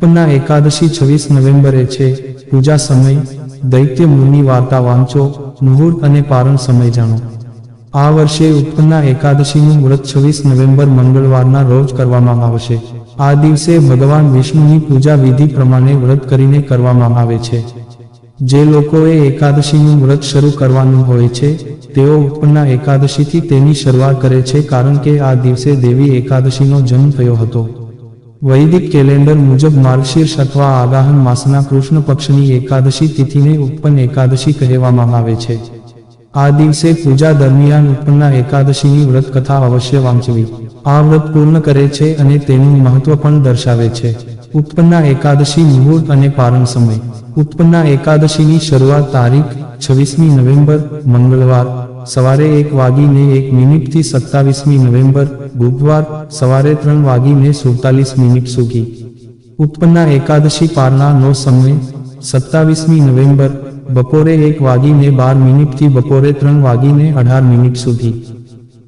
ઉત્પન્ના એકાદશી છવ્વીસ નવેમ્બરે છે. પૂજા સમય, દૈત્ય મુનિ વાર્તા વાંચો, મુહૂર્ત અને પારણ સમય જાણો. આ વર્ષે ઉત્પન્ના એકાદશીનું વ્રત છવ્વીસ નવેમ્બર મંગળવારના રોજ કરવામાં આવશે. આ દિવસે ભગવાન વિષ્ણુની પૂજા વિધિ પ્રમાણે વ્રત કરીને કરવામાં આવે છે. જે લોકોએ એકાદશીનું વ્રત શરૂ કરવાનું હોય છે, તેઓ ઉત્પન્ના એકાદશીથી તેની શરૂઆત કરે છે કારણ કે આ દિવસે દેવી એકાદશીનો જન્મ થયો હતો. વૈદિક કેલેન્ડર મુજબ માર્ગશીર્ષ અથવા આગાહન માસના કૃષ્ણ પક્ષની એકાદશી તિથિને ઉત્પન્ન એકાદશી કહેવામાં આવે છે. આ દિવસે પૂજા દરમિયાન ઉત્પન્ના એકાદશીની વ્રત કથા અવશ્ય વાંચવી. આ વ્રત પૂર્ણ કરે છે અને તેનું મહત્વ પણ દર્શાવે છે. ઉત્પન્ના એકાદશી મુહૂર્ત અને પારણ સમય. ઉત્પન્ના એકાદશીની શરૂઆત તારીખ છવ્વીસમી નવેમ્બર, મંગળવાર સવારે એક વાગીને એક મિનિટથી સત્તાવીસમી નવેમ્બર બુધવાર સવારે ત્રણ વાગીને સુડતાલીસ મિનિટ સુધી ઉત્પન્ના એકાદશી પારણાનો સમય સત્તાવીસમી નવેમ્બર બપોરે એક વાગીને બાર મિનિટથી બપોરે ત્રણ વાગીને અઢાર મિનિટ સુધી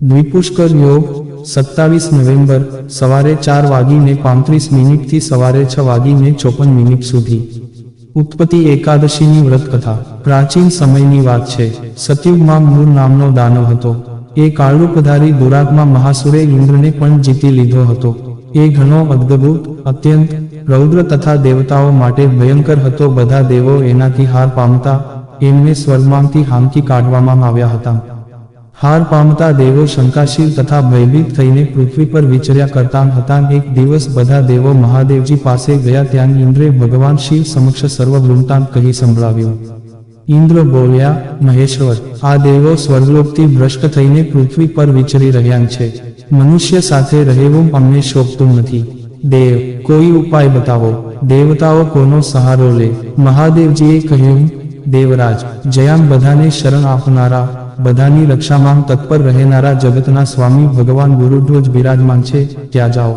દ્વિપુષ્કર યોગ સત્તાવીસ નવેમ્બર સવારે ચાર વાગીને પાંત્રીસ મિનિટથી સવારે છ વાગીને ચોપન મિનિટ સુધી ઉત્પત્તિ એકાદશીની વ્રત કથા પ્રાચીન સમયની વાત છે. સતયુગમાં મૂળ નામનો દાનવ હતો. એ કાળરૂપધારી દુરાગમાં મહાસુરે ઇન્દ્રને પણ જીતી લીધો હતો. એ ઘણો અદ્ભુત, અત્યંત રૌદ્ર તથા દેવતાઓ માટે ભયંકર હતો. બધા દેવો એનાથી હાર પામતા એમને સ્વર્ગમાંથી હાંકી કાઢવામાં આવ્યા હતા. હાર પામતા દેવો શંકાશીલ તથા ભયભીત થઈને પૃથ્વી પર વિચર્યા કરતા હતા. એક દિવસ બધા દેવો મહાદેવજી પાસે ગયા ત્યાં ઇન્દ્રે ભગવાન શિવ સમક્ષ સર્વ વૃંતાંત કહી સંભળાવ્યું. ઇન્દ્ર બોલ્યા, મહેશ્વર, આ દેવો સ્વર્ગલોકથી ભ્રષ્ટ થઈને પૃથ્વી પર વિચરી રહ્યા છે. મનુષ્ય સાથે રહેવું અમને શોભતું નથી. દેવ, કોઈ ઉપાય બતાવો. દેવતાઓ કોનો સહારો લે? મહાદેવજીએ કહ્યું, દેવરાજ, જયામ બધાને શરણ આપનારા બધાની રક્ષામાં તત્પર રહેનારા જગતના સ્વામી ભગવાન ગુરુધ્વજ બિરાજમાન છે, ત્યાં જાઓ.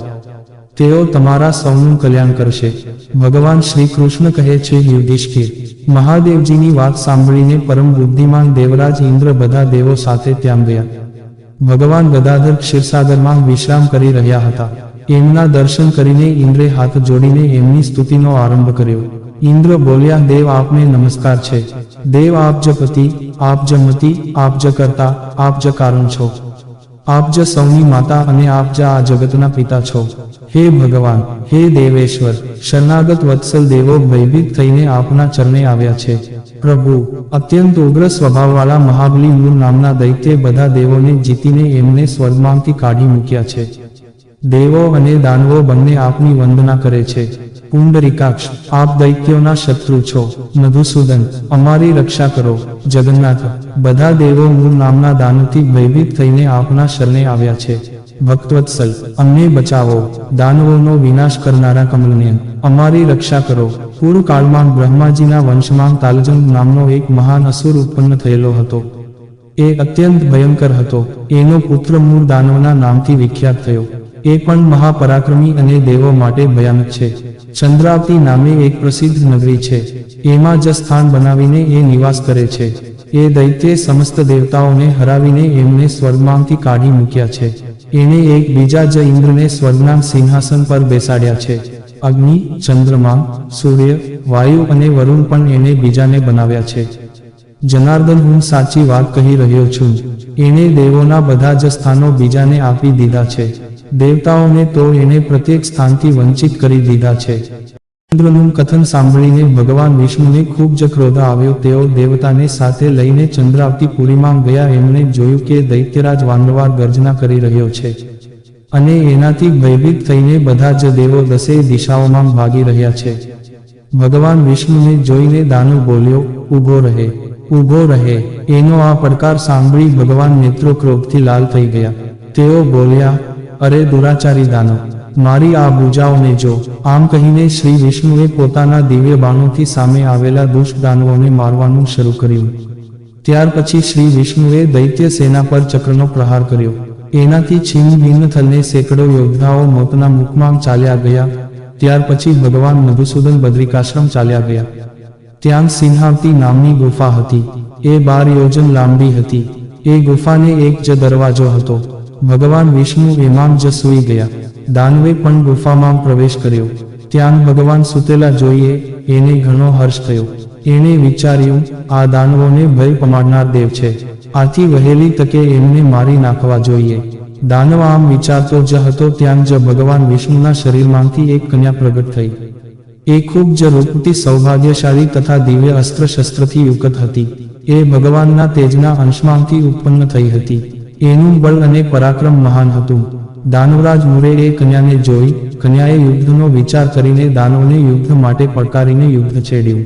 તેઓ તમારા સૌનું કલ્યાણ કરશે. ભગવાન શ્રી કૃષ્ણ કહે છે, યુધિષ્ઠિર, મહાદેવજીની વાત સાંભળીને પરમ બુદ્ધિમાન દેવરાજ ઇન્દ્ર બધા દેવો સાથે ત્યાં ગયા. ભગવાન ગદાધર ક્ષીરસાગરમાં વિશ્રામ કરી રહ્યા હતા. એમના દર્શન કરીને ઇન્દ્રે હાથ જોડીને એમની સ્તુતિનો આરંભ કર્યો. ઇન્દ્ર બોલ્યા, દેવ, આપને નમસ્કાર છે. દેવ, આપ જ પતિ, આપ જ મતિ, આપ જ કરતા, આપ જ કારણ છો. આપ જ સૌની માતા અને આપ જ આ જગતના પિતા છો. હે ભગવાન, હે દેવેશ્વર, શરણાગત વત્સલ દેવો, ભયભીત થઈને આપના ચરણે આવ્યા છે. પ્રભુ, અત્યંત ઉગ્ર સ્વભાવવાળા મહાબલી મૂળ નામના દૈત્ય બધા દેવોને જીતીને એમને સ્વર્ગમાંથી કાઢી મૂક્યા છે. દેવો અને દાનવો બંને આપની વંદના કરે છે. પુંડરીકાક્ષ, આપ દૈત્યોના શત્રુ છો. મધુસૂદન, અમારી રક્ષા કરો. જગન્નાથ, બધા દેવો મૂળ નામના દાનથી ભયભીત થઈને આપના શરણે આવ્યા છે. ભક્તવત્સલ, અમને બચાવો. દાનવોનો વિનાશ કરનારા કમલનયન અમારી રક્ષા કરો. પૂર્વકાળમાં બ્રહ્માજીના વંશમાં તાલજંગ નામનો એક મહાન અસુર ઉત્પન્ન થયેલો હતો. એ અત્યંત ભયંકર હતો. એનો પુત્ર મૂળ દાનવના નામથી વિખ્યાત થયો. એ પણ મહાપરાક્રમી અને દેવો માટે ભયાનક છે. ચંદ્રાવતી નામે એક પ્રસિદ્ધ નગરી છે. એમાં જ સ્થાન બનાવીને એ નિવાસ કરે છે. એ દૈત્યે સમસ્ત દેવતાઓને હરાવીને એમને સ્વર્ગમાંથી કાઢી મૂક્યા છે. એણે એક બીજા જ ઇન્દ્રને સ્વર્ગના સિંહાસન પર બેસાડ્યા છે. અગ્નિ, ચંદ્રમા, સૂર્ય, વાયુ અને વરુણ પણ એને બીજાને બનાવ્યા છે. જનાર્દન, હું સાચી વાત કહી રહ્યો છું. એણે દેવોના બધા જ સ્થાનો બીજાને આપી દીધા છે. દેવતાઓને તો એણે પ્રત્યેક સ્થાનથી વંચિત કરી દીધા છે. ચંદ્રનું કથન સાંભળીને ભગવાન વિષ્ણુને ખૂબ જ ક્રોધ આવ્યો. તેઓ દેવતાને સાથે લઈને ચંદ્રાવતી પુરીમાં ગયા. એમણે જોયું કે દૈત્યરાજ વાંદવાર ગર્જના કરી રહ્યો છે અને એનાથી ભયભીત થઈને બધા જ દેવો દસેય દિશાઓમાં ભાગી રહ્યા છે. ભગવાન વિષ્ણુને જોઈને દાનુ બોલ્યો ઊભો રહે ઊભો રહે. એનો આ પડકાર સાંભળી ભગવાન નેત્રો ક્રોધથી લાલ થઈ ગયા. તેઓ બોલ્યા અરે દુરાચારી દાનવ મારી આ બુજાઓને જો આમ કહીને શ્રી વિષ્ણુએ પોતાના દિવ્ય બાણોથી સામે આવેલા દુષ્ટ દાનવોને મારવાનું શરૂ કર્યું. ત્યાર પછી શ્રી વિષ્ણુએ દૈત્ય સેના પર ચક્રનો પ્રહાર કર્યો. એનાથી છીન થઈને સેંકડો યોદ્ધાઓ મોતના મુખમાં ચાલ્યા ગયા. ત્યાર પછી ભગવાન મધુસૂદન બદ્રિકાશ્રમ ચાલ્યા ગયા. ત્યાં સિંહાવતી નામની ગુફા હતી. એ બાર યોજન લાંબી હતી. એ ગુફાને એક જ દરવાજો હતો. ભગવાન વિષ્ણુ એમાં જ સૂઈ ગયા. દાનવે પણ ગુફામાં પ્રવેશ કર્યો. ત્યાં ભગવાન સુતેલા જોઈએ, એને ઘણો હર્ષ થયો. એણે વિચાર્યું, આ દાનવોને ભય પમાડનાર દેવ છે. આથી વહેલી તકે એમને મારી નાખવા જોઈએ. દાનવ આમ વિચારતો જ હતો ત્યાં જ ભગવાન વિષ્ણુના શરીરમાંથી એક કન્યા પ્રગટ થઈ. એ ખૂબ જ રૂપથી સૌભાગ્યશાળી તથા દિવ્ય અસ્ત્ર શસ્ત્રથી યુક્ત હતી. એ ભગવાનના તેજના અંશમાંથી ઉત્પન્ન થઈ હતી. એનું બળ અને પરાક્રમ મહાન હતું. દાનવરાજ મુરે કન્યાને જોઈ, કન્યાએ યુદ્ધનો વિચાર કરીને દાનવને યુદ્ધ માટે પડકારીને યુદ્ધ છેડ્યું.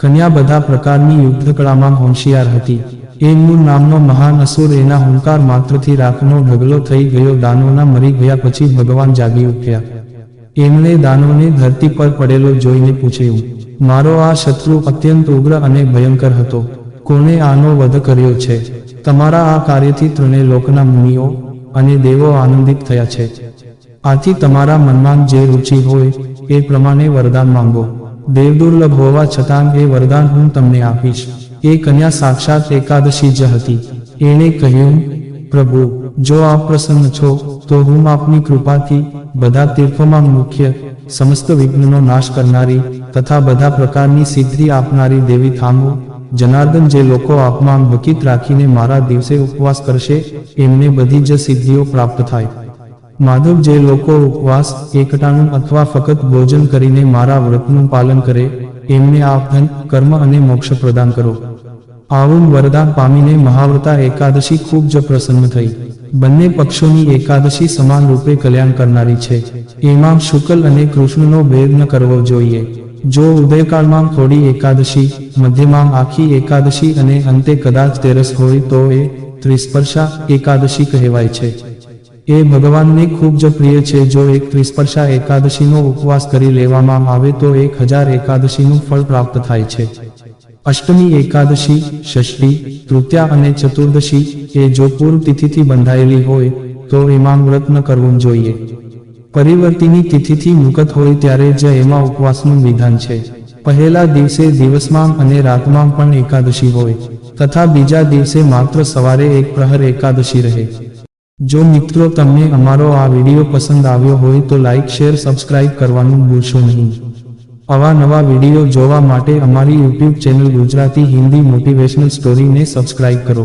કન્યા બધા પ્રકારની યુદ્ધ કળામાં હોશિયાર હતી. એમનું નામનો મહાન અસુર એના હુંકાર માત્રથી રાખનો ઢગલો થઈ ગયો. દાનવના મરી ગયા પછી ભગવાન જાગી ઉઠ્યા. એમણે દાનવને ધરતી પર પડેલો જોઈને પૂછ્યું, મારો આ શત્રુ અત્યંત ઉગ્ર અને ભયંકર હતો. કોને આનો વધ કર્યો છે? તમારા આ કાર્યથી ત્રણેય મુનિઓ અને દેવો આનંદિત થયા છે. આથી તમારા મનમાં જે રુચિ હોય એ પ્રમાણે વરદાન માંગો. દેવદુર્લભ હોવા છતાં એ વરદાન હું તમને આપીશ. એ કન્યા સાક્ષાત એકાદશી જ હતી. એણે કહ્યું, પ્રભુ, જો આપ પ્રસન્ન છો, તો હું આપની કૃપાથી બધા તીર્થોમાં મુખ્ય, સમસ્ત વિઘ્નનો નાશ કરનારી તથા બધા પ્રકારની સિદ્ધિ આપનારી દેવી થાંભો જનાર્દન જે લોકો આપમાં બકીત રાખીને મારા દિવસે ઉપવાસ કરશે, એમને બધી જ સિદ્ધિઓ પ્રાપ્ત થાય. માધવ જે લોકો ઉપવાસ, એકટાણું અથવા ફક્ત ભોજન કરીને મારા વ્રતનું પાલન કરે, એમને આપ ધન, કર્મ અને મોક્ષ પ્રદાન કરો. આવું વરદાન પામીને મહાવ્રતા એકાદશી ખૂબ જ પ્રસન્ન થઈ. બંને પક્ષોની એકાદશી સમાન રૂપે કલ્યાણ કરનારી છે. એમાં શુક્લ અને કૃષ્ણનો ભેદ ન કરવો જોઈએ. જો ઉદયકાળમાં થોડી એકાદશી, મધ્યમાં આખી એકાદશી અને અંતે કદાચ તેરસ હોય તો એ ત્રિસ્પર્શા એકાદશી કહેવાય છે. એ ભગવાનને ખૂબ જ પ્રિય છે. જો એક ત્રિસ્પર્શા એકાદશીનો ઉપવાસ કરી લેવામાં આવે તો એક હજાર એકાદશીનું ફળ પ્રાપ્ત થાય છે. અષ્ટમી એકાદશી, ષષ્ઠી, તૃતીયા અને ચતુર્દશી એ જો પૂર્વ તિથિથી બંધાયેલી હોય તો એમાં વ્રત ન કરવું જોઈએ. પરિવર્તિની તિથિથી મુકત હોય ત્યારે જ એમાં ઉપવાસનું વિધાન છે. પહેલા દિવસે દિવસમાં અને રાતમાં પણ એકાદશી હોય, તથા બીજા દિવસે માત્ર સવારે એક પ્રહર એકાદશી રહે. જો મિત્રો તમને અમારો આ વીડિયો પસંદ આવ્યો હોય તો લાઇક શેર, સબસ્ક્રાઇબ કરવાનું ભૂલશો નહીં. આવા નવા વીડિયો જોવા માટે અમારી YouTube channel Gujarati Hindi motivational સ્ટોરીને subscribe કરો.